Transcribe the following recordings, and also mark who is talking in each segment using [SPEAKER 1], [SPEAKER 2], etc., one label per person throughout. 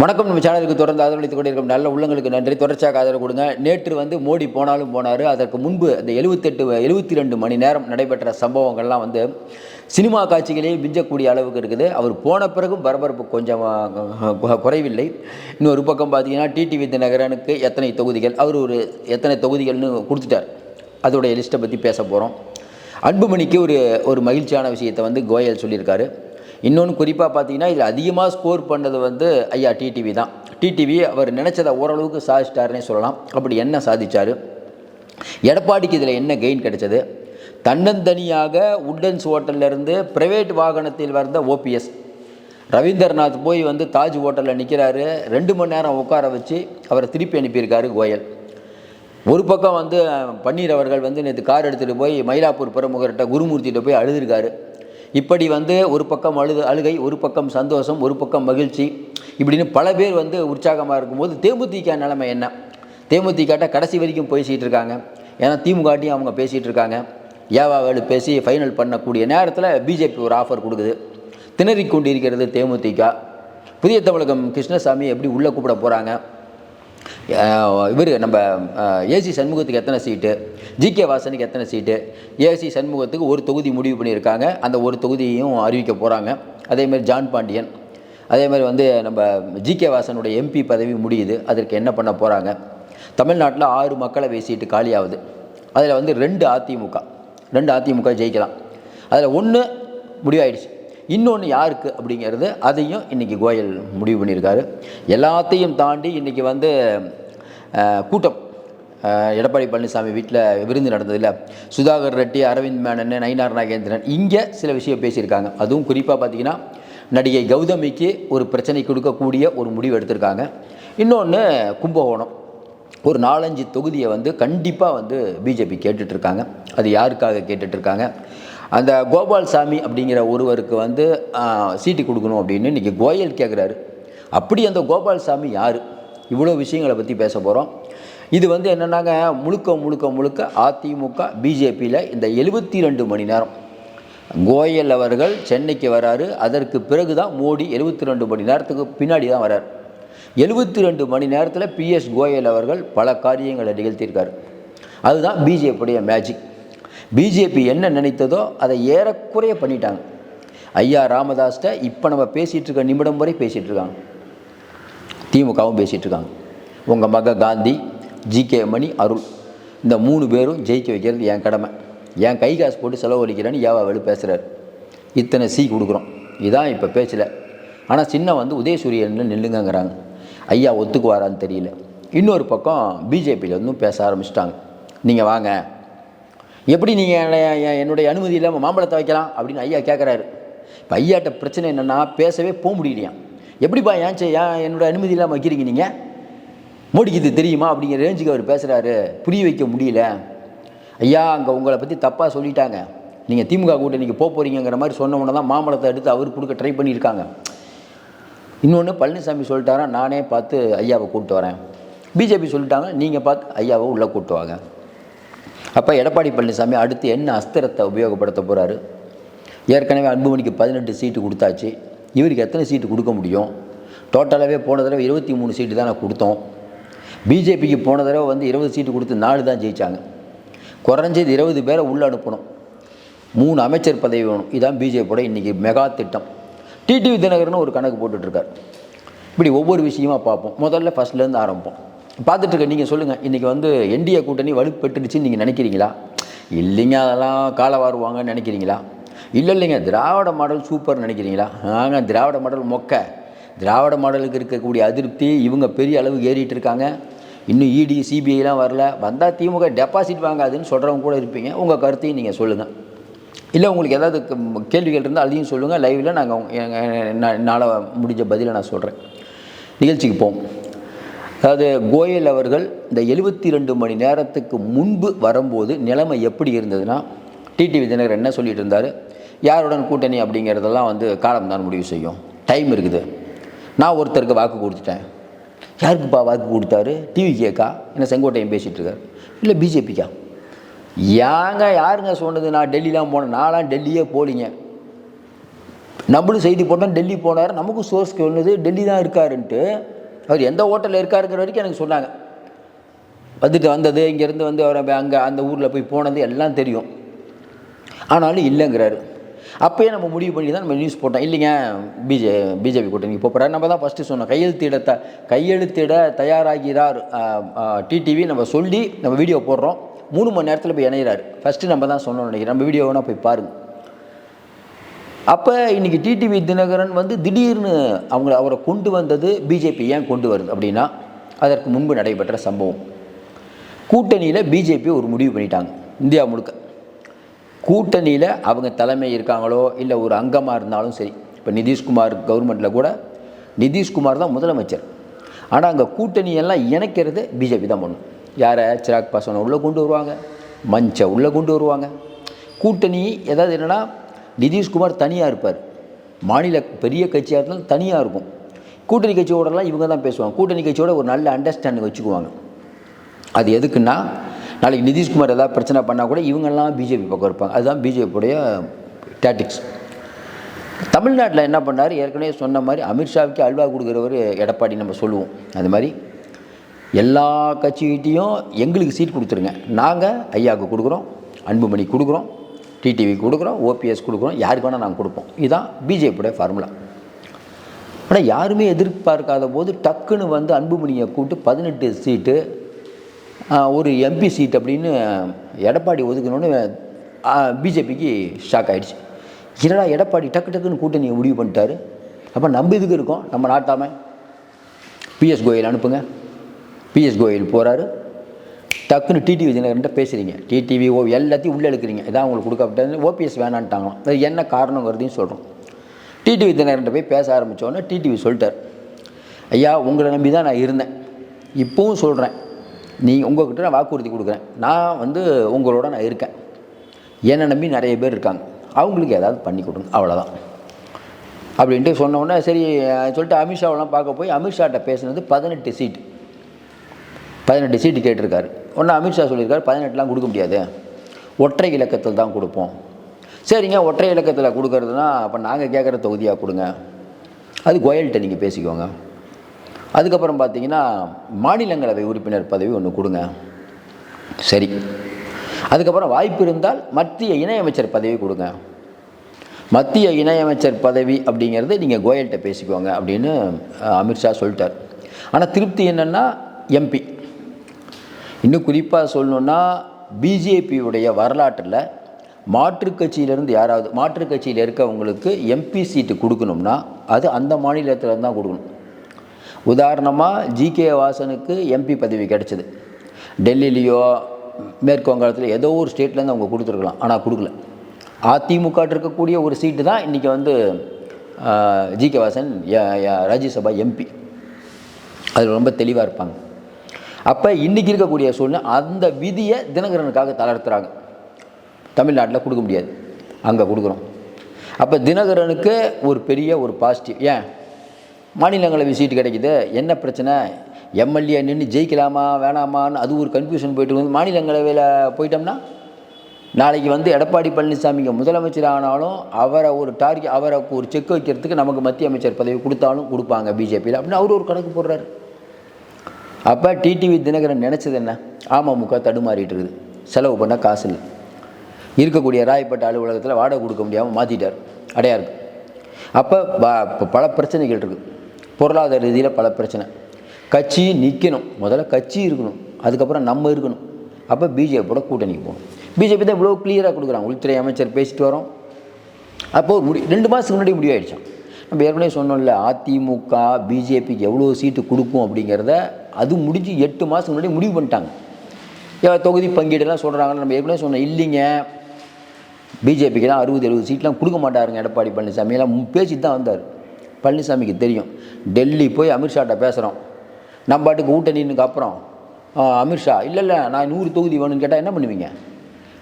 [SPEAKER 1] வணக்கம். நம்ம சேனலுக்கு தொடர்ந்து ஆதரவளித்துக் கொண்டிருக்கும் நல்ல உள்ளங்களுக்கு நன்றி. தொடர்ச்சியாக ஆதரவு கொடுங்க. நேற்று வந்து மோடி போனாலும் போனார். அதற்கு முன்பு அந்த எழுபத்தெட்டு எழுபத்தி ரெண்டு மணி நேரம் நடைபெற்ற சம்பவங்கள்லாம் வந்து சினிமா காட்சிகளே மிஞ்சக்கூடிய அளவுக்கு இருக்குது. அவர் போன பிறகும் பரபரப்பு கொஞ்சம் குறைவில்லை. இன்னொரு பக்கம் பார்த்தீங்கன்னா டிடிவி தினகரனுக்கு எத்தனை தொகுதிகள் அவர் ஒரு எத்தனை தொகுதிகள்னு கொடுத்துட்டார். அதோடைய லிஸ்ட்டை பற்றி பேச போகிறோம் அன்புமணிக்கு ஒரு ஒரு மகிழ்ச்சியான விஷயத்தை வந்து கோயல் சொல்லியிருக்காரு. இன்னொன்று குறிப்பாக பார்த்தீங்கன்னா இதில் அதிகமாக ஸ்கோர் பண்ணது வந்து ஐயா டிடிவி தான். டிடிவி அவர் நினச்சதை ஓரளவுக்கு சாதிச்சிட்டாருன்னே சொல்லலாம். அப்படி என்ன சாதித்தார் எடப்பாடிக்கு இதில் என்ன கெயின் கிடைச்சது? தன்னந்தனியாக உட்டன்ஸ் ஹோட்டல்லேருந்து பிரைவேட் வாகனத்தில் வந்த ஓபிஎஸ் ரவீந்திரநாத் போய் வந்து தாஜ் ஹோட்டலில் நிற்கிறாரு ரெண்டு மணி நேரம் உட்கார வச்சு அவரை திருப்பி அனுப்பியிருக்காரு கோயல். ஒரு பக்கம் வந்து பன்னீர் அவர்கள் வந்து நேற்று கார் எடுத்துகிட்டு போய் மயிலாப்பூர் பிரமுகர்கிட்ட குருமூர்த்திகிட்ட போய் அழுதுருக்காரு. இப்படி வந்து ஒரு பக்கம் அழுது அழுகை ஒரு பக்கம் சந்தோஷம் ஒரு பக்கம் மகிழ்ச்சி இப்படின்னு பல பேர் வந்து உற்சாகமாக இருக்கும்போது தேமுதிக நிலைமை என்ன? தேமுதிகாட்ட கடைசி வரைக்கும் பேசிகிட்டு இருக்காங்க. ஏன்னா திமுகட்டையும் அவங்க பேசிகிட்டு இருக்காங்க. ஏவா வேலு பேசி ஃபைனல் பண்ணக்கூடிய நேரத்தில் பிஜேபி ஒரு ஆஃபர் கொடுக்குது. திணறிக் கொண்டிருக்கிறது தேமுதிக. புதிய தமிழகம் கிருஷ்ணசாமி எப்படி உள்ளே கூப்பிட போகிறாங்க இவர் நம்ம ஏசி சண்முகத்துக்கு எத்தனை சீட்டு ஜிகே வாசனுக்கு எத்தனை சீட்டு? ஏசி சண்முகத்துக்கு ஒரு தொகுதி முடிவு பண்ணியிருக்காங்க. அந்த ஒரு தொகுதியையும் அறிவிக்க போகிறாங்க அதேமாதிரி ஜான் பாண்டியன். அதே மாதிரி வந்து நம்ம ஜிகே வாசனுடைய எம்பி பதவி முடியுது. அதற்கு என்ன பண்ண போகிறாங்க தமிழ்நாட்டில் ஆறு மக்களவை சீட்டு காலியாகுது. அதில் வந்து ரெண்டு அதிமுக. ரெண்டு அதிமுக ஜெயிக்கலாம். அதில் ஒன்று முடிவாயிடுச்சு. இன்னொன்று யாருக்கு அப்படிங்கிறது அதையும் இன்றைக்கி கோயல் முடிவு பண்ணியிருக்காரு. எல்லாத்தையும் தாண்டி இன்றைக்கி வந்து கூட்டம். எடப்பாடி பழனிசாமி வீட்டில் விருந்து நடந்ததில்ல சுதாகர் ரெட்டி அரவிந்த் மேனன் நயினார் நாகேந்திரன் இங்கே சில விஷயம் பேசியிருக்காங்க. அதுவும் குறிப்பாக பார்த்தீங்கன்னா நடிகை கௌதமிக்கு ஒரு பிரச்சனை கொடுக்கக்கூடிய ஒரு முடிவு எடுத்திருக்காங்க. இன்னொன்று கும்பகோணம். ஒரு நாலஞ்சு தொகுதியை வந்து கண்டிப்பாக வந்து பிஜேபி கேட்டுட்ருக்காங்க. அது யாருக்காக கேட்டுட்ருக்காங்க? அந்த கோபால்சாமி அப்படிங்கிற ஒருவருக்கு வந்து சீட்டு கொடுக்கணும் அப்படின்னு இன்றைக்கி கோயல் கேட்குறாரு அப்படி அந்த கோபால்சாமி யார்? இவ்வளோ விஷயங்களை பற்றி பேச போகிறோம் இது வந்து என்னென்னாங்க முழுக்க முழுக்க முழுக்க அதிமுக பிஜேபியில் இந்த எழுபத்தி ரெண்டு மணி நேரம். கோயல் அவர்கள் சென்னைக்கு வராரு அதற்கு பிறகு தான் மோடி எழுபத்தி ரெண்டு மணி நேரத்துக்கு பின்னாடி தான் வரார். எழுபத்தி ரெண்டு மணி நேரத்தில் பிஎஸ் கோயல் அவர்கள் பல காரியங்களை நிகழ்த்தியிருக்கார். அதுதான் பிஜேபியுடைய மேஜிக் பிஜேபி என்ன நினைத்ததோ அதை ஏறக்குறைய பண்ணிட்டாங்க. ஐயா ராமதாஸ்கிட்ட இப்போ நம்ம பேசிகிட்டு இருக்க நிமிடம் வரை பேசிகிட்டு இருக்காங்க. திமுகவும் பேசிகிட்டு இருக்காங்க. உங்கள் மக காந்தி ஜிகே மணி அருள். இந்த மூணு பேரும் ஜெயிக்க வைக்கிறது என் கடமை. என் கை காசு போட்டு செலவழிக்கிறேன்னு ஏவா வெளி பேசுகிறார் இத்தனை சீ கொடுக்குறோம். இதான் இப்போ பேச்சில். ஆனால் சின்ன வந்து உதயசூரியன் நில்லுங்கங்கிறாங்க. ஐயா ஒத்துக்குவாரான்னு தெரியல. இன்னொரு பக்கம் பிஜேபியில் வந்து பேச ஆரம்பிச்சிட்டாங்க. நீங்கள் வாங்க. எப்படி நீங்கள் என்னுடைய அனுமதி இல்லாமல் மாம்பழத்தை வைக்கலாம்? அப்படின்னு ஐயா கேட்குறாரு இப்போ ஐயாட்ட பிரச்சனை என்னென்னா பேசவே போக முடியலையாம். எப்படிப்பா ஏன் செய் ஏன் என்னோட அனுமதி இல்லாமல் வைக்கிறீங்க நீங்கள் மோடிக்கு இது தெரியுமா அப்படிங்கிற ரேஞ்சுக்கு அவர் பேசுகிறாரு புரிய வைக்க முடியல. ஐயா அங்கே உங்களை பற்றி தப்பாக சொல்லிட்டாங்க. நீங்கள் திமுக கூட்டணிக்கு போக போகிறீங்கிற மாதிரி சொன்ன உடனே தான் மாம்பழத்தை எடுத்து அவர் கொடுக்க ட்ரை பண்ணியிருக்காங்க. இன்னொன்று பழனிசாமி சொல்லிட்டாரா நானே பார்த்து ஐயாவை கூப்பிட்டு வரேன். பிஜேபி சொல்லிட்டாங்க நீங்கள் பார்த்து ஐயாவை உள்ளே கூப்பிட்டு வாங்க. அப்போ எடப்பாடி பழனிசாமி அடுத்து என்ன அஸ்திரத்தை உபயோகப்படுத்த போகிறாரு ஏற்கனவே அன்புமணிக்கு பதினெட்டு சீட்டு கொடுத்தாச்சு. இவருக்கு எத்தனை சீட்டு கொடுக்க முடியும்? டோட்டலாகவே போன தடவை இருபத்தி மூணு சீட்டு தான் நான் கொடுத்தோம். பிஜேபிக்கு போன தடவை வந்து இருபது சீட்டு கொடுத்து நாலு தான் ஜெயித்தாங்க குறைஞ்சது இருபது பேரை உள்ளே அனுப்பணும். மூணு அமைச்சர் பதவி வேணும். இதான் பிஜேபியோட இன்றைக்கி மெகா திட்டம். டிடிவி தினகர்னு ஒரு கணக்கு போட்டுட்ருக்கார். இப்படி ஒவ்வொரு விஷயமா பார்ப்போம். முதல்ல ஃபஸ்ட்லேருந்து ஆரம்பிப்போம். பார்த்துட்டுருக்க நீங்கள் சொல்லுங்கள் இன்றைக்கி வந்து என்டிஏ கூட்டணி வலுப்பெற்றுடுச்சுன்னு நீங்கள் நினைக்கிறீங்களா? இல்லைங்க அதெல்லாம் காலை வாருவாங்கன்னு நினைக்கிறீங்களா? இல்லை இல்லைங்க திராவிட மாடல் சூப்பர்னு நினைக்கிறீங்களா? ஆங்க திராவிட மாடல் மொக்க. திராவிட மாடலுக்கு இருக்கக்கூடிய அதிருப்தி இவங்க பெரிய அளவுக்கு ஏறிட்டு இருக்காங்க. இன்னும் இடி சிபிஐலாம் வரல. வந்தால் திமுக டெபாசிட் வாங்காதுன்னு சொல்கிறவங்க கூட இருப்பீங்க. உங்கள் கருத்தையும் நீங்கள் சொல்லுங்கள் இல்லை உங்களுக்கு ஏதாவது கேள்விகள் இருந்தால் அதையும் சொல்லுங்கள் லைவில் நாங்கள் நாளை முடிஞ்ச பதிலை நான் சொல்கிறேன் நிகழ்ச்சிக்கு போவோம். அதாவது கோயல் அவர்கள் இந்த எழுபத்தி ரெண்டு மணி நேரத்துக்கு முன்பு வரும்போது நிலைமை எப்படி இருந்ததுன்னா டிடிவி தினகர் என்ன சொல்லிட்டு இருந்தார்? யாருடன் கூட்டணி? அப்படிங்கிறதெல்லாம் வந்து காலம் தான் முடிவு செய்யும். டைம் இருக்குது. நான் ஒருத்தருக்கு வாக்கு கொடுத்துட்டேன். யாருக்குப்பா வாக்கு கொடுத்தாரு? டிவி கேக்கா என்ன செங்கோட்டையன் பேசிகிட்ருக்காரு இல்லை பிஜேபிக்கா ஏங்க யாருங்க சொன்னது? நான் டெல்லிலாம் போனேன். நான்லாம் டெல்லியே போலிங்க. நம்மளும் செய்தி போட்டோம். டெல்லி போனார். நமக்கும் சோர்ஸ் ஒன்றுது டெல்லி தான் இருக்காருன்ட்டு. அவர் எந்த ஹோட்டலில் இருக்காருங்கிற வரைக்கும் எனக்கு சொன்னாங்க. வந்துட்டு வந்தது இங்கேருந்து வந்து அவர் அங்கே அந்த ஊரில் போய் போனது எல்லாம் தெரியும். ஆனாலும் இல்லைங்கிறாரு. அப்போயே நம்ம முடிவு பண்ணி தான் நம்ம நியூஸ் போட்டோம். இல்லைங்க பிஜே பிஜேபி கூட்டணி போகிறார் நம்ம தான் ஃபஸ்ட்டு சொன்னோம். கையெழுத்திட த கையெழுத்திட தயாராகிறார் டிடிவி நம்ம சொல்லி நம்ம வீடியோ போடுறோம். மூணு மணி நேரத்தில் போய் இணையிறாரு. ஃபஸ்ட்டு நம்ம தான் சொன்னோம் நினைக்கிறேன். நம்ம வீடியோ வேணால் போய் பாருங்கள் அப்போ இன்றைக்கி டிடிவி தினகரன் வந்து திடீர்னு அவங்கள அவரை கொண்டு வந்தது பிஜேபி ஏன் கொண்டு வருது அப்படின்னா அதற்கு முன்பு நடைபெற்ற சம்பவம். கூட்டணியில் பிஜேபி ஒரு முடிவு பண்ணிட்டாங்க. இந்தியா முழுக்க. கூட்டணியில் அவங்க தலைமை இருக்காங்களோ இல்லை ஒரு அங்கமாக இருந்தாலும் சரி. இப்போ நிதிஷ்குமார் கவர்மெண்ட்டில் கூட நிதிஷ்குமார் தான் முதலமைச்சர். ஆனால் அங்கே கூட்டணியெல்லாம் இணைக்கிறது பிஜேபி தான் பண்ணும் யாரை? சிராக் பாஸ்வானை உள்ளே கொண்டு வருவாங்க. மஞ்சை உள்ளே கொண்டு வருவாங்க. கூட்டணி ஏதாவது என்னென்னா நிதிஷ்குமார் தனியாக இருப்பார். மாநில பெரிய கட்சியாக இருந்தாலும் தனியாக இருக்கும். கூட்டணி கட்சியோடலாம் இவங்க தான் பேசுவாங்க. கூட்டணி கட்சியோட ஒரு நல்ல அண்டர்ஸ்டாண்டிங் வச்சுக்குவாங்க. அது எதுக்குன்னா நாளைக்கு நிதிஷ்குமார் ஏதாவது பிரச்சனை பண்ணால் கூட இவங்கெல்லாம் பிஜேபி பக்கம் இருப்பாங்க. அதுதான் பிஜேபியுடைய டேட்டிக்ஸ் தமிழ்நாட்டில் என்ன பண்ணார்? ஏற்கனவே சொன்ன மாதிரி அமித்ஷாவுக்கு அல்வா கொடுக்குறவர் எடப்பாடி நம்ம சொல்லுவோம். அது மாதிரி எல்லா கட்சிகிட்டையும் எங்களுக்கு சீட் கொடுத்துருங்க. நாங்கள் ஐயாவுக்கு கொடுக்குறோம் அன்புமணி கொடுக்குறோம் டிடிவி கொடுக்குறோம் ஓபிஎஸ் கொடுக்குறோம் யாருக்கு வேணால் நாங்கள் கொடுப்போம். இதுதான் பிஜேபியோட ஃபார்முலா ஆனால் யாருமே எதிர்பார்க்காத போது டக்குன்னு வந்து அன்புமணியை கூப்பிட்டு பதினெட்டு சீட்டு ஒரு எம்பி சீட் அப்படின்னு எடப்பாடி ஒதுக்கணுன்னு பிஜேபிக்கு ஷாக் ஆகிடுச்சு என்னடா எடப்பாடி டக்கு டக்குன்னு கூட்டணியை முடிவு பண்ணிட்டாரு? அப்போ நம்ம இதுக்கு இருக்கோம்? நம்ம நாட்டாமல் பிஎஸ் கோயல் அனுப்புங்க. பிஎஸ் கோயல் போகிறாரு டக்குன்னு டிடிவி தினகரன்ட்ட பேசுகிறீங்க டிடிவி ஓ எல்லாத்தையும் உள்ளே எடுக்கிறீங்க இதான் உங்களுக்கு கொடுக்கப்பட்டது. ஓபிஎஸ் வேணான்ட்டாங்களாம். அது என்ன காரணங்கிறதையும் சொல்கிறோம் டிடிவி தினகரன்ட்ட போய் பேச ஆரம்பித்தோன்னே டிடிவி சொல்லிட்டார். ஐயா உங்களை நம்பி தான் நான் இருந்தேன். இப்போவும் சொல்கிறேன் நீங்கள் உங்கள்கிட்ட நான் வாக்குறுதி கொடுக்குறேன். நான் வந்து உங்களோட நான் இருக்கேன். என்னை நம்பி நிறைய பேர் இருக்காங்க. அவங்களுக்கு ஏதாவது பண்ணி கொடுங்க. அவ்வளோதான் அப்படின்ட்டு சொன்னோடனே சரி சொல்லிட்டு அமித்ஷாவெல்லாம் பார்க்க போய் அமித்ஷாட்ட பேசுனது பதினெட்டு சீட் பதினெட்டு சீட்டு கேட்டிருக்காரு. ஒன்று அமித்ஷா சொல்லியிருக்காரு பதினெட்டுலாம் கொடுக்க முடியாது. ஒற்றை இலக்கத்தில் தான் கொடுப்போம். சரிங்க ஒற்றை இலக்கத்தில் கொடுக்கறதுனா அப்போ நாங்கள் கேட்குற தொகுதியாக கொடுங்க. அது கோயல்கிட்ட நீங்கள் பேசிக்கோங்க. அதுக்கப்புறம் பார்த்தீங்கன்னா மாநிலங்களவை உறுப்பினர் பதவி ஒன்று கொடுங்க. சரி. அதுக்கப்புறம் வாய்ப்பு இருந்தால் மத்திய இணையமைச்சர் பதவி கொடுங்க. மத்திய இணையமைச்சர் பதவி அப்படிங்கிறது நீங்கள் கோயல்கிட்ட பேசிக்கோங்க அப்படின்னு அமித்ஷா சொல்லிட்டார். ஆனால் திருப்தி என்னென்னா எம்பி. இன்னும் குறிப்பாக சொல்லணுன்னா பிஜேபியுடைய வரலாற்றில் மாற்றுக் கட்சியிலேருந்து யாராவது மாற்றுக் கட்சியில் இருக்கவங்களுக்கு எம்பி சீட்டு கொடுக்கணும்னா அது அந்த மாநிலத்தில் தான் கொடுக்கணும். உதாரணமாக ஜிகே வாசனுக்கு எம்பி பதவி கிடைச்சிது. டெல்லிலேயோ மேற்கு வங்காளத்தில் ஏதோ ஒரு ஸ்டேட்லேருந்து அவங்க கொடுத்துருக்கலாம். ஆனால் கொடுக்கல. அதிமுக இருக்கக்கூடிய ஒரு சீட்டு தான் இன்றைக்கி வந்து ஜிகே வாசன் ராஜ்யசபா எம்பி அதில் ரொம்ப தெளிவாக இருப்பாங்க. அப்போ இன்றைக்கி இருக்கக்கூடிய சூழ்நிலை அந்த விதியை தினகரனுக்காக தளர்த்துறாங்க. தமிழ்நாட்டில் கொடுக்க முடியாது. அங்கே கொடுக்குறோம். அப்போ தினகரனுக்கு ஒரு பெரிய ஒரு பாசிட்டிவ் ஏன்? மாநிலங்களவை சீட்டு கிடைக்குது. என்ன பிரச்சனை? எம்எல்ஏ நின்று ஜெயிக்கலாமா வேணாமான்னு அது ஒரு கன்ஃபியூஷன் போயிட்டு இருக்கு. மாநிலங்களவையில் போயிட்டோம்னா நாளைக்கு வந்து எடப்பாடி பழனிசாமிங்க முதலமைச்சர் ஆனாலும் அவரை ஒரு டார்கெட் அவரை ஒரு செக் வைக்கிறதுக்கு நமக்கு மத்திய அமைச்சர் பதவி கொடுத்தாலும் கொடுப்பாங்க பிஜேபியில் அப்படின்னு அவர் ஒரு கணக்கு போடுறாரு. அப்போ டிடிவி தினகரன் நினச்சது என்ன? அமமுக தடுமாறிட்டு இருக்குது. செலவு பண்ண காசு இல்லை. இருக்கக்கூடிய ராயப்பட்ட அலுவலகத்தில் வாடகை கொடுக்க முடியாமல் மாற்றிட்டார் அடையாருக்கு. அப்போ ப- பல பிரச்சனைகள் இருக்குது. பொருளாதார ரீதியில் பல பிரச்சனை. கட்சி நிற்கணும் முதல்ல கட்சி இருக்கணும். அதுக்கப்புறம் நம்ம இருக்கணும். அப்போ பிஜேபியோட கூட்டணிக்கு போகணும். பிஜேபி தான் இவ்வளோ கிளியராக கொடுக்குறாங்க உள்துறை அமைச்சர் பேசிட்டு வரோம். அப்போது முடி ரெண்டு மாதத்துக்கு முன்னாடி முடிவாயிடுச்சான் நம்ம ஏற்கனவே சொன்னோம்ல அதிமுக பிஜேபிக்கு எவ்வளோ சீட்டு கொடுக்கும் அப்படிங்கிறத அது முடிஞ்சு எட்டு மாதத்துக்கு முன்னாடி முடிவு பண்ணிட்டாங்க. ஏன் தொகுதி பங்கீடுலாம் சொல்கிறாங்கன்னு நம்ம ஏற்கனவே சொன்னோம். இல்லைங்க. பிஜேபிக்கெலாம் அறுபது எழுபது சீட்லாம் கொடுக்க மாட்டாருங்க. எடப்பாடி பழனிசாமி. எல்லாம் பேசிட்டு தான் வந்தார். பழனிசாமிக்கு தெரியும். டெல்லி போய் அமித்ஷாட்ட பேசுகிறோம் நம்ம பாட்டுக்கு கூட்டணினுக்கு அப்புறம் ஆ, அமித்ஷா இல்லை இல்லை நான் நூறு தொகுதி வேணும்னு கேட்டால் என்ன பண்ணுவீங்க?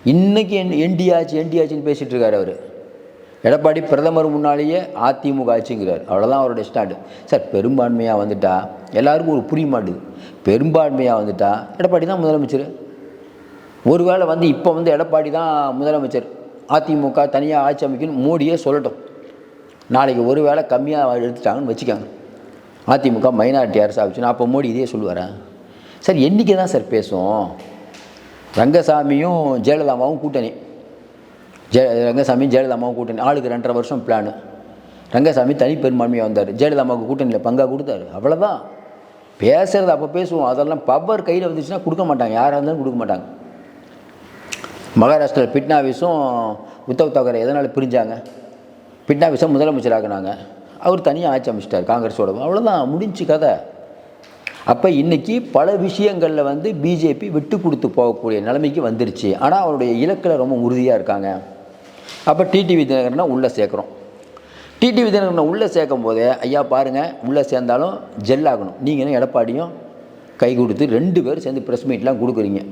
[SPEAKER 1] இன்றைக்கி என் எண்டியாச்சு ஆச்சு பேசிகிட்டு இருக்காரு அவர். எடப்பாடி பிரதமர் முன்னாலேயே அதிமுக ஆட்சிங்கிறார் அவ்வளோதான் அவருடைய ஸ்டாண்டு. சார் பெரும்பான்மையாக வந்துட்டா எல்லாருக்கும் ஒரு புரிய மாட்டுது பெரும்பான்மையாக வந்துட்டா எடப்பாடி தான் முதலமைச்சர். ஒருவேளை வந்து இப்போ வந்து எடப்பாடி தான் முதலமைச்சர். அதிமுக தனியாக ஆட்சி அமைக்கணும் மோடியே சொல்லட்டும். நாளைக்கு ஒரு வேளை கம்மியாக எடுத்துட்டாங்கன்னு வச்சுக்கோங்க. அதிமுக மைனாரிட்டி அரசு ஆச்சுன்னா அப்போ மோடி இதே சொல்லுவாரேன் சார் என்றைக்கு தான் சார் பேசும் ரங்கசாமியும் ஜெயலலிதாமாவும் கூட்டணி. ஜெய ரங்கசாமி ஜெயலலிதாமாவும் கூட்டணி. ஆளுக்கு ரெண்டரை வருஷம் பிளானு ரங்கசாமி தனி பெரும்பான்மையாக வந்தார். ஜெயலலிதாமாவுக்கு கூட்டணியில் பங்காக கொடுத்தாரு. அவ்வளோதான் பேசுறது அப்போ பேசுவோம். அதெல்லாம் பவர் கையில் வந்துச்சுன்னா கொடுக்க மாட்டாங்க. யாராக இருந்தாலும் கொடுக்க மாட்டாங்க. மகாராஷ்டிரா பிட்னாவிஸும் உத்தவ் தாக்கரே எதனால் பிரிஞ்சாங்க? பிட்னாவிஸை முதலமைச்சராகினாங்க அவர் தனியாக ஆட்சி அமைச்சிட்டார் காங்கிரஸோட அவ்வளோதான் முடிஞ்சு கதை. அப்போ இன்றைக்கி பல விஷயங்களில் வந்து பிஜேபி விட்டு கொடுத்து போகக்கூடிய நிலைமைக்கு வந்துருச்சு. ஆனால் அவருடைய இலக்கில் ரொம்ப உறுதியாக இருக்காங்க. அப்போ டிடிவி தினகரனை உள்ளே சேர்க்குறோம். டிடிவி தினகரனை உள்ளே சேர்க்கும் போதே ஐயா பாருங்கள் உள்ளே சேர்ந்தாலும் ஜெல் ஆகணும். நீங்களும் எடப்பாடியும் கை கொடுத்து ரெண்டு பேரும் சேர்ந்து ப்ரெஸ் மீட்லாம் கொடுக்குறீங்க.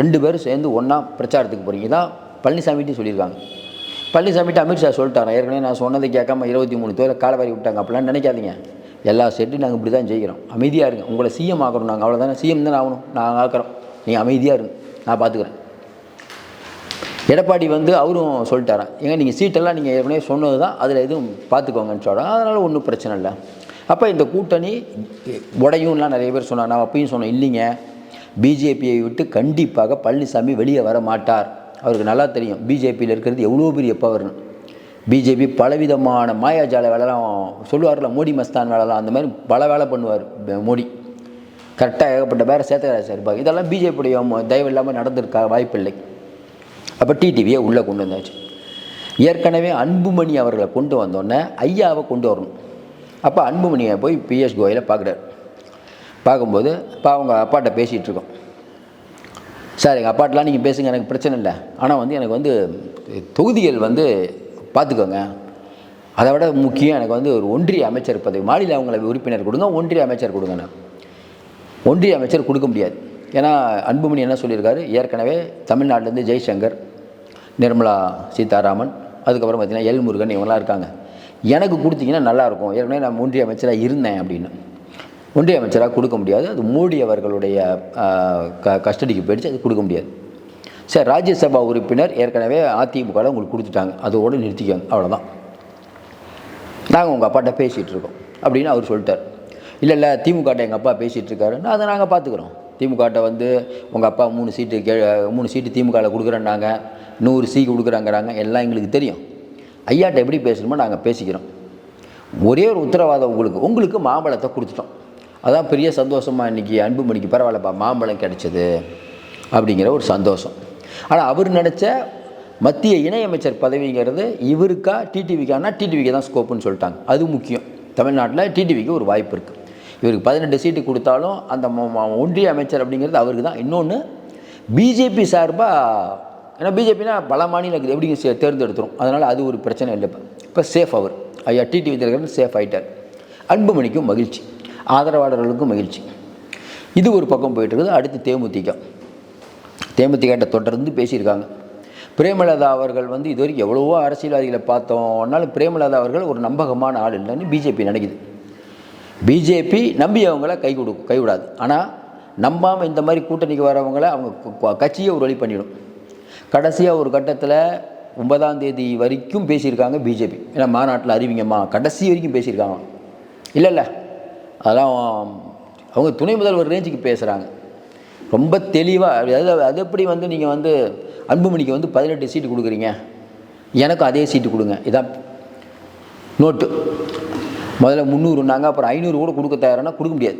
[SPEAKER 1] ரெண்டு பேரும் சேர்ந்து ஒன்றா பிரச்சாரத்துக்கு போகிறீங்க தான் பழனிசாமிகிட்டையும் சொல்லியிருக்காங்க. பழனிசாமிகிட்ட அமித்ஷா சொல்லிட்டாரா. ஏற்கனவே நான் சொன்னதை கேட்காம இருபத்தி மூணு பேரை காலவாரி விட்டாங்க அப்படிலாம் நினைக்காதீங்க. எல்லா செட்டும் நாங்கள் இப்படி தான் ஜெயிக்கிறோம். அமைதியாக இருங்க. உங்களை சிஎம் ஆக்கிறோம் நாங்கள் அவ்வளோதானே சிஎம் தானே ஆகணும். நாங்கள் ஆக்கிறோம். நீங்கள் அமைதியாக இருங்க. நான் பார்த்துக்குறேன் எடப்பாடி வந்து அவரும் சொல்லிட்டாரன் ஏங்க நீங்கள் சீட்டெல்லாம் நீங்கள் ஏற்கனவே சொன்னது தான் அதில் எதுவும் பார்த்துக்கோங்கன்னு சொல்கிறோம் அதனால் ஒன்றும் பிரச்சனை இல்லை. அப்போ இந்த கூட்டணி உடையும்லாம் நிறைய பேர் சொன்னாங்க. நான் அப்பயும் சொன்னேன் இல்லைங்க. பிஜேபியை விட்டு கண்டிப்பாக பழனிசாமி வெளியே வர மாட்டார். அவருக்கு நல்லா தெரியும். பிஜேபியில் இருக்கிறது எவ்வளோ பெரிய பவர்னு பிஜேபி பலவிதமான மாயாஜால வேலைலாம் சொல்லுவார்ல மோடி மஸ்தான் வேலைலாம் அந்த மாதிரி பல வேலை பண்ணுவார் மோடி. கரெக்டாக ஏகப்பட்ட பேரை சேர்த்துக்கிறார் சார். பாக்கி இதெல்லாம் பிஜேபியுடைய தயவு இல்லாமல் நடந்திருக்கா வாய்ப்பில்லை அப்போ டிடிவியை உள்ளே கொண்டு வந்தாச்சு. ஏற்கனவே அன்புமணி அவர்களை கொண்டு வந்தோடனே ஐயாவை கொண்டு வரணும். அப்போ அன்புமணியை போய் பிஎஸ் கோயிலை பார்க்குறாரு. பார்க்கும்போது இப்போ அவங்க அப்பாட்ட பேசிகிட்டு இருக்கோம். சார் எங்கள் அப்பாட்டெலாம் நீங்கள் பேசுங்க எனக்கு பிரச்சனை இல்லை. ஆனால் வந்து எனக்கு வந்து தொகுதிகள் வந்து பார்த்துக்கோங்க அதை விட முக்கியம் எனக்கு வந்து ஒரு ஒன்றிய அமைச்சர் பதவி மாநில அவங்கள உறுப்பினர் கொடுங்க ஒன்றிய அமைச்சர் கொடுங்கண்ணா ஒன்றிய அமைச்சர் கொடுக்க முடியாது. ஏன்னா அன்புமணி என்ன சொல்லியிருக்காரு? ஏற்கனவே தமிழ்நாட்டிலேருந்து ஜெய்சங்கர் நிர்மலா சீதாராமன் அதுக்கப்புறம் பார்த்தீங்கன்னா எல் முருகன் இவங்களாம் இருக்காங்க. எனக்கு கொடுத்தீங்கன்னா நல்லாயிருக்கும் ஏற்கனவே நான் ஒன்றிய அமைச்சராக இருந்தேன் அப்படின்னு. ஒன்றிய அமைச்சராக கொடுக்க முடியாது. அது மோடி அவர்களுடைய க கஸ்டடிக்கு போயிடுச்சு. அது கொடுக்க முடியாது. சார் ராஜ்யசபா உறுப்பினர் ஏற்கனவே அதிமுகவில் உங்களுக்கு கொடுத்துட்டாங்க. அதோடு நிறுத்திக்கோங்க. அவ்வளோதான் நாங்கள் உங்கள் அப்பாட்ட பேசிகிட்டு இருக்கோம். அப்படின்னு அவர் சொல்லிட்டார். இல்லை இல்லை திமுகட்ட எங்கள் அப்பா பேசிகிட்டு இருக்காருன்னு அதை நாங்கள் பார்த்துக்குறோம் திமுகட்ட வந்து உங்கள் அப்பா மூணு சீட்டு கே மூணு சீட்டு திமுகவில் கொடுக்குறேன்னாங்க. நூறு சீட்டு கொடுக்குறாங்கிறாங்க. எல்லாம் எங்களுக்கு தெரியும். ஐயாட்ட எப்படி பேசணுமோ நாங்கள் பேசிக்கிறோம். ஒரே ஒரு உத்தரவாதம் உங்களுக்கு. உங்களுக்கு மாம்பழத்தை கொடுத்துட்டோம். அதான் பெரிய சந்தோஷமாக இன்றைக்கி அன்புமணிக்கு பரவாயில்லப்பா மாம்பழம் கிடைச்சது அப்படிங்கிற ஒரு சந்தோஷம். ஆனால் அவர் நினச்ச மத்திய இணையமைச்சர் பதவிங்கிறது இவருக்கா டிடிவிக்கானா டிடிவிக்கு தான் ஸ்கோப்புன்னு சொல்லிட்டாங்க. அது முக்கியம். தமிழ்நாட்டில் டிடிவிக்கு ஒரு வாய்ப்பு இருக்குது இவருக்கு பதினெட்டு சீட்டு கொடுத்தாலும் அந்த ஒன்றிய அமைச்சர் அப்படிங்கிறது அவருக்கு தான். இன்னொன்று பிஜேபி சார்பாக ஏன்னா பிஜேபினா பல மாநிலங்கள் எப்படிங்க தேர்ந்தெடுத்துரும்? அதனால் அது ஒரு பிரச்சனை இல்லை. இப்போ இப்போ சேஃப் அவர். ஐயா டிடிவி தினகரன் சேஃப் ஆகிட்டார் அன்புமணிக்கும் மகிழ்ச்சி. ஆதரவாளர்களுக்கும் மகிழ்ச்சி. இது ஒரு பக்கம் போயிட்டுருக்குது அடுத்து தேமுதிக. தேமுதிகிட்ட தொடர்ந்து பேசியிருக்காங்க. பிரேமலதா அவர்கள் வந்து இது வரைக்கும் எவ்வளவோ அரசியல்வாதிகளை பார்த்தோம் ஆனாலும் பிரேமலதா அவர்கள் ஒரு நம்பகமான ஆள் இல்லைன்னு பிஜேபி நினைக்குது. பிஜேபி நம்பி அவங்கள கை கொடு கைவிடாது ஆனால் நம்பாமல் இந்த மாதிரி கூட்டணிக்கு வரவங்கள அவங்க கட்சியை ஒரு வழி பண்ணிடும். கடைசியாக ஒரு கட்டத்தில் ஒன்பதாம் தேதி வரைக்கும் பேசியிருக்காங்க பிஜேபி. ஏன்னா மாநாட்டில் அறிவிங்கம்மா கடைசி வரைக்கும் பேசியிருக்காங்க. இல்லை இல்லை அதெல்லாம் அவங்க துணை முதல்வர் ரேஞ்சுக்கு பேசுகிறாங்க ரொம்ப தெளிவாக அது அது எப்படி வந்து நீங்கள் வந்து அன்புமணிக்கு வந்து பதினெட்டு சீட்டு கொடுக்குறீங்க? எனக்கும் அதே சீட்டு கொடுங்க. இதான் நோட்டு. முதல்ல முந்நூறுனாங்க அப்புறம் ஐநூறு கூட கொடுக்க தயாரானா கொடுக்க முடியாது.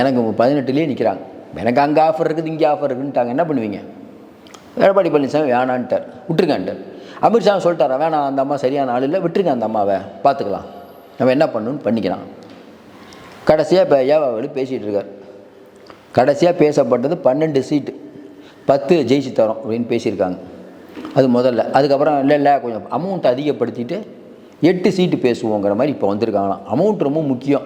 [SPEAKER 1] எனக்கு பதினெட்டுலேயே நிற்கிறாங்க எனக்கு அங்கே ஆஃபர் இருக்குது இங்கே ஆஃபர் இருக்குன்ட்டாங்க என்ன பண்ணுவீங்க? எடப்பாடி பழனிசாமி வேணான்ட்டார். விட்டுருக்கான்ட்டார் அமித்ஷா சொல்லிட்டாரா வேணாம் அந்த அம்மா சரியான ஆள் இல்லை விட்டுருங்க அந்த அம்மாவை. பார்த்துக்கலாம். நம்ம என்ன பண்ணணும்னு பண்ணிக்கலாம். கடைசியாக இப்போ ஏவாவளி பேசிகிட்டு இருக்கார். கடைசியாக பேசப்பட்டது பன்னெண்டு சீட்டு பத்து ஜெயிச்சு தரோம் அப்படின்னு பேசியிருக்காங்க. அது முதல்ல. அதுக்கப்புறம் இல்லை இல்லை கொஞ்சம் அமௌண்ட் அதிகப்படுத்திட்டு எட்டு சீட்டு பேசுவோங்கிற மாதிரி இப்போ வந்திருக்காங்களாம். அமௌண்ட் ரொம்ப முக்கியம்.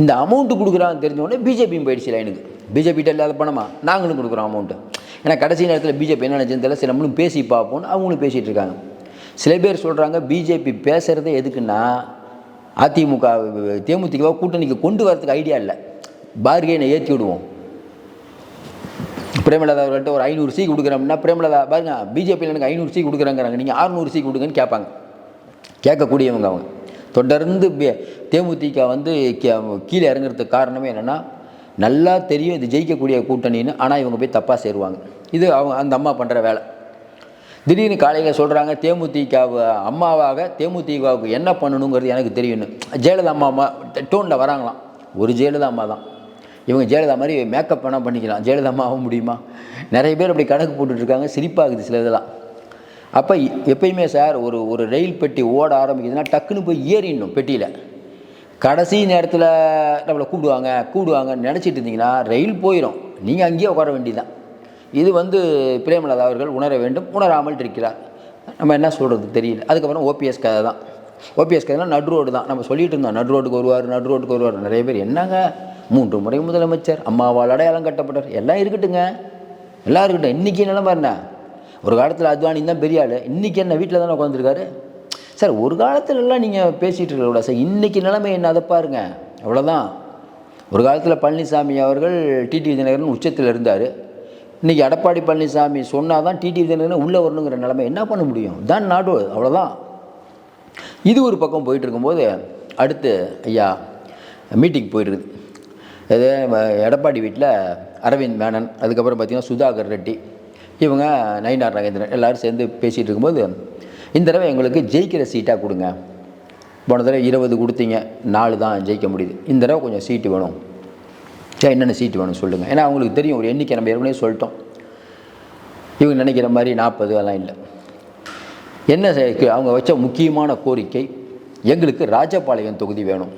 [SPEAKER 1] இந்த அமௌண்ட்டு கொடுக்குறாங்கன்னு தெரிஞ்ச உடனே பிஜேபியும் போயிடுச்சு லைனுக்கு பிஜேபிகிட்ட இல்லாத பணமா? நாங்களும் கொடுக்குறோம் அமௌண்ட்டு ஏன்னா கடைசி நேரத்தில் பிஜேபி என்ன நினச்சதுன்னு தெரியல. சில நம்மளும் பேசி பார்ப்போம்னு அவங்களும் பேசிகிட்டு இருக்காங்க. சில பேர் சொல்கிறாங்க பிஜேபி பேசுகிறதே எதுக்குன்னா அதிமுக தேமுதிக கூட்டணிக்கு கொண்டு வரதுக்கு ஐடியா இல்லை. பார்கெயினை ஏற்றி விடுவோம். பிரேமலதா அவர்கள்ட்ட ஒரு ஐநூறு சீ கொடுக்குறோம்னா பிரேமலதா பாருங்க பிஜேபியில் எனக்கு ஐநூறு சீ கொடுக்குறாங்கிறாங்க. நீங்கள் 600 சீ கொடுங்கன்னு கேட்பாங்க. கேட்கக்கூடியவங்க அவங்க. தொடர்ந்து பே- தேமுதிக வந்து கீழே இறங்குறதுக்கு காரணமே என்னென்னா நல்லா தெரியும் இது ஜெயிக்கக்கூடிய கூட்டணின்னு ஆனால் இவங்க போய் தப்பாக சேருவாங்க. இது அவங்க அந்த அம்மா பண்ணுற வேலை. திடீர்னு காலையில் சொல்கிறாங்க தேமுதிக அம்மாவாக தேமுதிகவுக்கு என்ன பண்ணணுங்கிறது எனக்கு தெரியும்னு ஜெயலலிதா அம்மா அம்மா டோனில் வராங்களாம். ஒரு ஜெயலலிதா அம்மா தான். இவங்க ஜெயலலிதா மாதிரி மேக்கப் வேணால் பண்ணிக்கலாம். ஜெயலலிதா அம்மாவும் முடியுமா? நிறைய பேர் அப்படி கணக்கு போட்டுட்ருக்காங்க சிரிப்பாகுது சில இதெல்லாம். அப்போ எப்பயுமே சார் ஒரு ஒரு ரயில் பெட்டி ஓட ஆரம்பிக்குதுன்னா டக்குன்னு போய் ஏறிடணும் பெட்டியில். கடைசி நேரத்தில் நம்மளை கூப்பிடுவாங்க கூப்பிடுவாங்கன்னு நினச்சிட்டு இருந்தீங்கன்னா ரயில் போயிடும் நீங்கள் அங்கேயே உட்கார வேண்டியதுதான். இது வந்து பிரேமலதா அவர்கள் உணர வேண்டும் உணராமல் இருக்கிறார். நம்ம என்ன சொல்கிறது தெரியல. அதுக்கப்புறம் ஓபிஎஸ் கதை தான். ஓபிஎஸ் கதைனா நடு ரோடு தான். நம்ம சொல்லிட்டு இருந்தோம் நடு ரோட்டுக்கு வருவார் நடு ரோட்டுக்கு வருவார். நிறைய பேர் என்னங்க? மூன்று முறை முதலமைச்சர் அம்மாவால் அடையாளம் கட்டப்பட்டார் எல்லாம் இருக்கட்டுங்க எல்லாம் இருக்கட்டும். இன்றைக்கி நிலமை என்ன? ஒரு காலத்தில் அத்வானி தான் பெரிய ஆள். இன்றைக்கி என்ன வீட்டில் தானே உட்காந்துருக்காரு சார் ஒரு காலத்துலலாம் நீங்கள் பேசிகிட்டு இருக்கக்கூட சார். இன்றைக்கி நிலைமை என்ன? அதை பாருங்க. அவ்வளோதான் ஒரு காலத்தில் பழனிசாமி அவர்கள் டிடி விஜயநகரன் உச்சத்தில் இருந்தார். இன்றைக்கி எடப்பாடி பழனிசாமி சொன்னால் தான் டிடிவி தினகரன் உள்ளே வரணுங்கிற நிலைமை. என்ன பண்ண முடியும்? தான் நாடு அவ்வளோதான் இது ஒரு பக்கம் போயிட்டு இருக்கும்போது அடுத்து ஐயா மீட்டிங் போயிடுது இது எடப்பாடி வீட்டில் அரவிந்த் மேனன் அதுக்கப்புறம் பார்த்திங்கன்னா சுதாகர் ரெட்டி இவங்க நயினார் நாகேந்திரன் எல்லோரும் சேர்ந்து பேசிகிட்டு இருக்கும்போது இந்த தடவை எங்களுக்கு ஜெயிக்கிற சீட்டாக கொடுங்க. போன தடவை இருபது கொடுத்தீங்க நாலு தான் ஜெயிக்க முடியுது. இந்த தடவை கொஞ்சம் சீட்டு வேணும். சரி என்னென்ன சீட்டு வேணும் சொல்லுங்கள் ஏன்னா அவங்களுக்கு தெரியும் ஒரு எண்ணிக்கை நம்ம ஏற்கனவே சொல்லிட்டோம். இவங்க நினைக்கிற மாதிரி நாற்பது அதெல்லாம் இல்லை. என்ன அவங்க வச்ச முக்கியமான கோரிக்கை எங்களுக்கு ராஜபாளையம் தொகுதி வேணும்.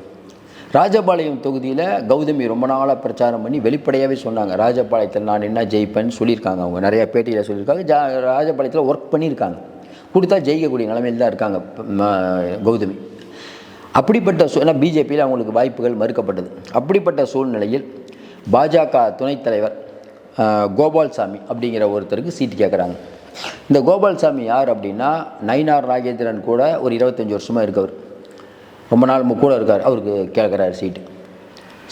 [SPEAKER 1] ராஜபாளையம் தொகுதியில் கௌதமி ரொம்ப நாளாக பிரச்சாரம் பண்ணி வெளிப்படையாகவே சொன்னாங்க. ராஜபாளையத்தில் நான் என்ன ஜெயிப்பேன்னு சொல்லியிருக்காங்க அவங்க. நிறைய பேட்டியில் சொல்லியிருக்காங்க. ஜா ராஜபாளையத்தில் ஒர்க் பண்ணியிருக்காங்க. கொடுத்தா ஜெயிக்கக்கூடிய நிலைமையில் தான் இருக்காங்க கௌதமி. அப்படிப்பட்ட சூ ஏன்னா பிஜேபியில் அவங்களுக்கு வாய்ப்புகள் மறுக்கப்பட்டது. அப்படிப்பட்ட சூழ்நிலையில் பாஜக துணைத் தலைவர் கோபால்சாமி அப்படிங்கிற ஒருத்தருக்கு சீட்டு கேட்குறாங்க இந்த கோபால்சாமி யார் அப்படின்னா நயினார் நாகேந்திரன் கூட ஒரு இருபத்தஞ்சி வருஷமாக இருக்கவர். ரொம்ப நாள் கூட இருக்கார் அவருக்கு கேட்குறாரு சீட்டு.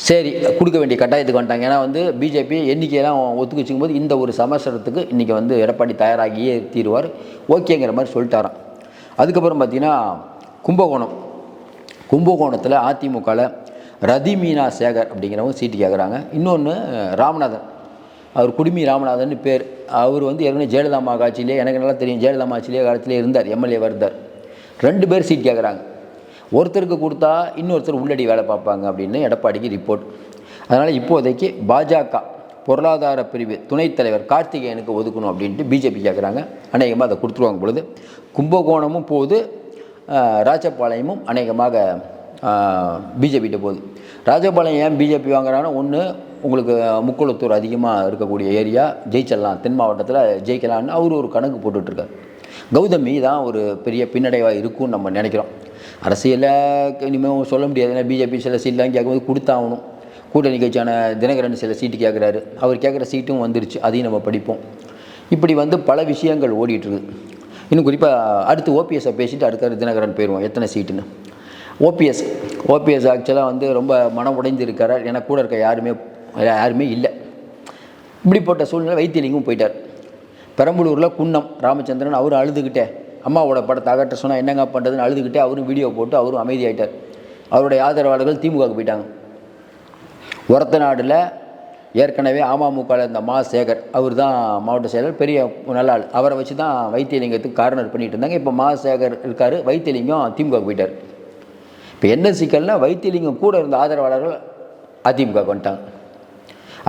[SPEAKER 1] சரி கொடுக்க வேண்டிய கட்டாயத்துக்கு வந்துட்டாங்க. ஏன்னா வந்து பிஜேபி எண்ணிக்கையெல்லாம் ஒத்துக்கு வச்சுக்கும் போது இந்த ஒரு சமஸ்தரத்துக்கு இன்றைக்கி வந்து எடப்பாடி தயாராகியே தீருவார். ஓகேங்கிற மாதிரி சொல்லிட்டாராம். அதுக்கப்புறம் பார்த்திங்கன்னா கும்பகோணம். கும்பகோணத்தில் அதிமுகவில் ரதி மீனா சேகர் அப்படிங்கிறவங்க சீட்டு கேட்குறாங்க இன்னொன்று ராமநாதன். அவர் குடுமி ராமநாதன் பேர். அவர் வந்து ஏற்கனவே ஜெயலலிதா அம்மா எனக்கு நல்லா தெரியும் ஜெயலலிதா அம்மா ஆட்சியிலே காலத்திலே இருந்தார் எம்எல்ஏ இருந்தார். ரெண்டு பேர் சீட் கேட்குறாங்க ஒருத்தருக்கு கொடுத்தா இன்னொருத்தர் உள்ளடி வேலை பார்ப்பாங்க அப்படின்னு எடப்பாடிக்கு ரிப்போர்ட் அதனால் இப்போதைக்கு பாஜக பொருளாதார பிரிவு துணைத் தலைவர் கார்த்திகேயனுக்கு ஒதுக்கணும் அப்படின்ட்டு பிஜேபி கேட்குறாங்க அநேகமாக அதை கொடுத்துருவாங்க பொழுது. கும்பகோணமும் போகுது. ராஜபாளையமும் அநேகமாக பிஜேபிகிட்ட போகுது. ராஜபாளையம் ஏன் பிஜேபி வாங்குறாங்கன்னா ஒன்று உங்களுக்கு முக்குளத்தூர் அதிகமாக இருக்கக்கூடிய ஏரியா ஜெயிச்சிடலாம் தென் மாவட்டத்தில் ஜெயிக்கலாம்னு அவர் ஒரு கணக்கு போட்டுட்ருக்கார். கௌதமி தான் ஒரு பெரிய பின்னடைவாக இருக்கும்னு நம்ம நினைக்கிறோம். அரசியலில் இனிமேல் சொல்ல முடியாது. ஏன்னா பிஜேபி சில சீட்லாம் கேட்கும்போது கொடுத்தாகணும். கூட்டணி கட்சியான தினகரன் சில சீட்டு கேட்குறாரு. அவர் கேட்குற சீட்டும் வந்துருச்சு. அதையும் நம்ம படிப்போம். இப்படி வந்து பல விஷயங்கள் ஓடிட்டுருக்கு. இன்னும் குறிப்பாக அடுத்து ஓபிஎஸ்ஸை பேசிட்டு அடுத்த தினகரன் போயிடுவோம் எத்தனை சீட்டுன்னு ஓபிஎஸ் ஓபிஎஸ் ஆக்சுவலாக வந்து ரொம்ப மனம் உடைந்து இருக்கிறார் கூட இருக்க யாருமே யாருமே இல்லை. இப்படிப்பட்ட சூழ்நிலை வைத்தியலிங்கம் போயிட்டார். பெரம்பலூரில் குன்னம் ராமச்சந்திரன் அவரும் அழுதுகிட்டே அம்மாவோட படத்தை அகற்ற சொன்னால் என்னங்க பண்ணுறதுன்னு அழுதுகிட்டே அவரும் வீடியோ போட்டு அவரும் அமைதியாயிட்டார். அவருடைய ஆதரவாளர்கள் திமுகவுக்கு போயிட்டாங்க. ஒரத்த நாடில் ஏற்கனவே அமமுகவில் இருந்த மா சேகர் அவர் தான் மாவட்ட செயலர் பெரிய நல்ல ஆள் அவரை வச்சு தான் வைத்தியலிங்கத்துக்கு கார்னர் பண்ணிகிட்டு இருந்தாங்க. இப்போ மா சேகர் இருக்கார் வைத்தியலிங்கம் திமுகவுக்கு போயிட்டார். இப்போ என்ன சிக்கல்னால் வைத்தியலிங்கம் கூட இருந்த ஆதரவாளர்கள் அதிமுக வந்துட்டாங்க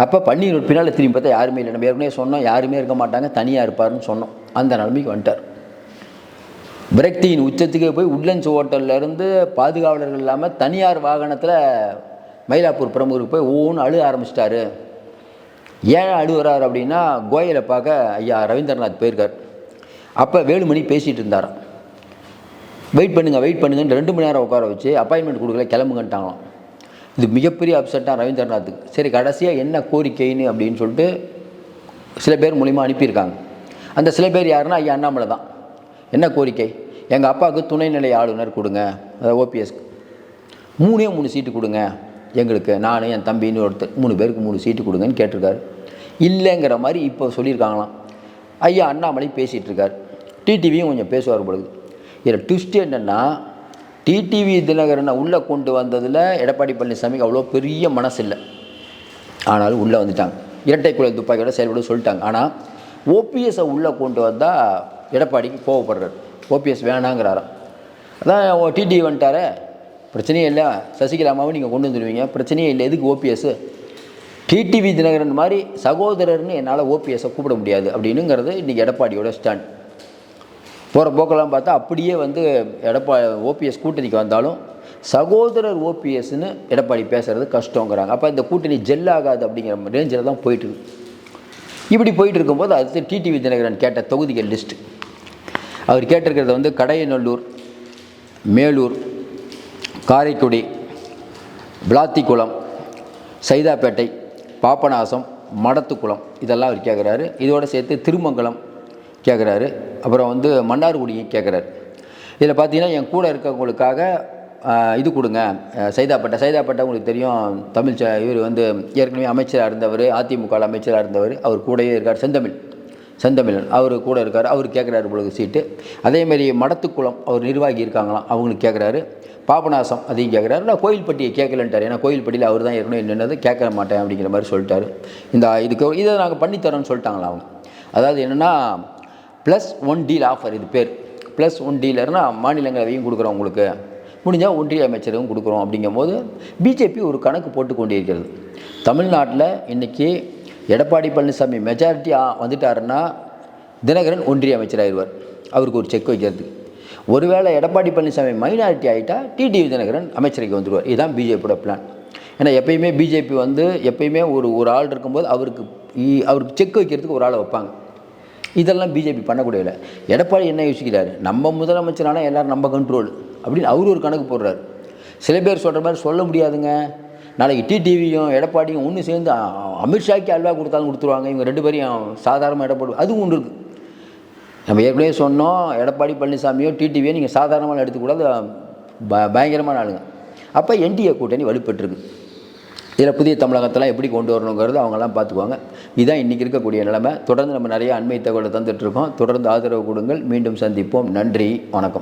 [SPEAKER 1] அப்போ பன்னீர் பின்னால் திரும்பி பார்த்தா யாருமே இல்லை. நம்ம ஏற்கனவே சொன்னோம் யாருமே இருக்க மாட்டாங்க தனியாக இருப்பாருன்னு சொன்னோம். அந்த நிலைமைக்கு வந்துட்டார். விரக்தியின் உச்சத்துக்கே போய் உட்லண்ட்ஸ் ஹோட்டல்லேருந்து பாதுகாவலர்கள் இல்லாமல் தனியார் வாகனத்தில் மயிலாப்பூர் பிரமுகருக்கு போய் ஒவ்வொன்று அழுக ஆரம்பிச்சிட்டாரு. ஏன் அழுகிறார் அப்படின்னா கோயிலை பார்க்க ஐயா ரவீந்திரநாத் போயிருக்கார். அப்போ வேலுமணி பேசிகிட்டு இருந்தாராம். வெயிட் பண்ணுங்கள் வெயிட் பண்ணுங்கன்னு ரெண்டு மணி நேரம் உட்கார வச்சு அப்பாயின்மெண்ட் கொடுக்கல கிளம்புங்கன்ட்டாங்களாம். இது மிகப்பெரிய அப்செட்டாக ரவீந்திரநாத்துக்கு. சரி கடைசியாக என்ன கோரிக்கைன்னு அப்படின்னு சொல்லிட்டு சில பேர் மூலிமா அனுப்பியிருக்காங்க. அந்த சில பேர் யாருன்னா ஐயா அண்ணாமலை தான். என்ன கோரிக்கை? எங்கள் அப்பாவுக்கு துணைநிலை ஆளுநர் கொடுங்க அதாவது ஓபிஎஸ்க்கு மூணே மூணு சீட்டு கொடுங்க எங்களுக்கு நான் என் தம்பின்னு ஒருத்தர் மூணு பேருக்கு மூணு சீட்டு கொடுங்கன்னு கேட்டிருக்காரு. இல்லைங்கிற மாதிரி இப்போ சொல்லியிருக்காங்களாம். ஐயா அண்ணாமலை பேசிகிட்டு இருக்கார். டிடிவியும் கொஞ்சம் பேசுவார் பொழுது இதில் ட்விஸ்ட் என்னென்னா டிடிவி தினகரனை உள்ளே கொண்டு வந்ததில் எடப்பாடி பழனிசாமிக்கு அவ்வளோ பெரிய மனசு இல்லை ஆனாலும் உள்ளே வந்துட்டாங்க. இரட்டை குழல் துப்பாக்கியோட செயல்பட சொல்லிட்டாங்க. ஆனால் ஓபிஎஸை உள்ளே கொண்டு வந்தால் எடப்பாடிக்கு கோவப்படுறார். ஓபிஎஸ் வேணாங்கிறாராம் அதான் டிடி வந்துட்டாரே. பிரச்சனையே இல்லை. சசிகலாமாவும் நீங்கள் கொண்டு வந்துடுவீங்க பிரச்சனையே இல்லை. எதுக்கு ஓபிஎஸ் டிடிவி தினகரன் மாதிரி சகோதரர்னு என்னால் ஓபிஎஸை கூப்பிட முடியாது. அப்படின்னுங்கிறது இன்றைக்கி எடப்பாடியோட ஸ்டாண்ட் போகிற போக்கெல்லாம் பார்த்தா அப்படியே வந்து எடப்பா ஓபிஎஸ் கூட்டணிக்கு வந்தாலும் சகோதரர் ஓபிஎஸ்ன்னு எடப்பாடி பேசுகிறது கஷ்டங்கிறாங்க. அப்போ இந்த கூட்டணி ஜெல் ஆகாது அப்படிங்கிற ரேஞ்சில் தான் போயிட்டுருக்கு இப்படி போயிட்டு இருக்கும்போது அடுத்து டிடிவி தினகரன் கேட்ட தொகுதிகள் லிஸ்ட்டு அவர் கேட்டிருக்கிறது வந்து கடையநல்லூர் மேலூர் காரைக்குடி விளாத்திக்குளம் சைதாப்பேட்டை பாப்பநாசம் மடத்துக்குளம் இதெல்லாம் அவர் கேட்குறாரு இதோடு சேர்த்து திருமங்கலம் கேட்குறாரு அப்புறம் வந்து மன்னார்குடியும் கேட்குறாரு இதில் பார்த்தீங்கன்னா என் கூட இருக்கவங்களுக்காக இது கொடுங்க. சைதாப்பட்டை. சைதாப்பட்டை உங்களுக்கு தெரியும். தமிழ் ச- இவர் வந்து ஏற்கனவே அமைச்சராக இருந்தவர் அதிமுக அமைச்சராக இருந்தவர். அவர் கூடயே இருக்கார். செந்தமிழ். செந்தமிழன். அவர் கூட இருக்கார். அவர் கேட்குறாரு பொழுது சீட்டு. அதேமாரி மடத்துக்குளம் அவர் நிர்வாகி இருக்காங்களாம். அவங்களுக்கு கேட்குறாரு பாபநாசம் அதையும் கேட்குறாரு நான் கோயில்பட்டியை கேட்கலன்ட்டார் ஏன்னா கோயில்பட்டியில் அவர் தான் ஏற்கனவே நின்னது. கேட்க மாட்டேன் அப்படிங்கிற மாதிரி சொல்லிட்டாரு. இந்த இதுக்கு இதை நாங்கள் பண்ணித்தரோன்னு சொல்லிட்டாங்களா அவங்க. அதாவது என்னென்னா ப்ளஸ் ஒன் டீல் ஆஃபர் இது பேர். ப்ளஸ் ஒன் டீலர்னால் மாநிலங்களவையும் கொடுக்குறோம் உங்களுக்கு. முடிஞ்சால் ஒன்றிய அமைச்சரும் கொடுக்குறோம் அப்படிங்கும்போது பிஜேபி ஒரு கணக்கு போட்டு கொண்டிருக்கிறது. தமிழ்நாட்டில் இன்றைக்கி எடப்பாடி பழனிசாமி மெஜாரிட்டி வந்துட்டாருன்னா தினகரன் ஒன்றிய அமைச்சராகிடுவார் அவருக்கு ஒரு செக் வைக்கிறது ஒருவேளை எடப்பாடி பழனிசாமி மைனாரிட்டி ஆகிட்டால் டிடிவி தினகரன் அமைச்சருக்கு வந்துடுவார். இதுதான் பிஜேபியோட பிளான் ஏன்னா எப்பயுமே பிஜேபி வந்து எப்பயுமே ஒரு ஒரு ஆள் இருக்கும்போது அவருக்கு இ- அவருக்கு செக் வைக்கிறதுக்கு ஒரு ஆளை வைப்பாங்க. இதெல்லாம் பிஜேபி பண்ணக்கூடியல எடப்பாடி என்ன யோசிக்கிறாரு? நம்ம முதலமைச்சரான எல்லாரும் நம்ம கண்ட்ரோல் அப்படின்னு அவர் ஒரு கணக்கு போடுறாரு. சில பேர் சொல்கிற மாதிரி சொல்ல முடியாதுங்க. நாளைக்கு டிடிவியும் எடப்பாடியும் ஒன்று சேர்ந்து அமித்ஷாக்கு அல்வா கொடுத்தாலும் கொடுத்துருவாங்க. இவங்க ரெண்டு பேரையும் சாதாரணமாக எடப்பாடி அதுவும் ஒன்று இருக்குது நம்ம ஏற்கனவே சொன்னோம் எடப்பாடி பழனிசாமியோ டிடிவியோ நீங்கள் சாதாரணமாக எடுத்துக்கூடாது. ப பயங்கரமான ஆளுங்க. அப்போ என்டிஏ கூட்டணி வலுப்பெற்றிருக்கு. இதில் புதிய தமிழகத்தெல்லாம் எப்படி கொண்டு வரணுங்கிறது அவங்கெல்லாம் பார்த்துக்குவாங்க. இதுதான் இன்றைக்கி இருக்கக்கூடிய நிலைமை. தொடர்ந்து நம்ம நிறைய அண்மை தகவலை தந்துட்டுருக்கோம். தொடர்ந்து ஆதரவு கொடுங்கள். மீண்டும் சந்திப்போம். நன்றி. வணக்கம்.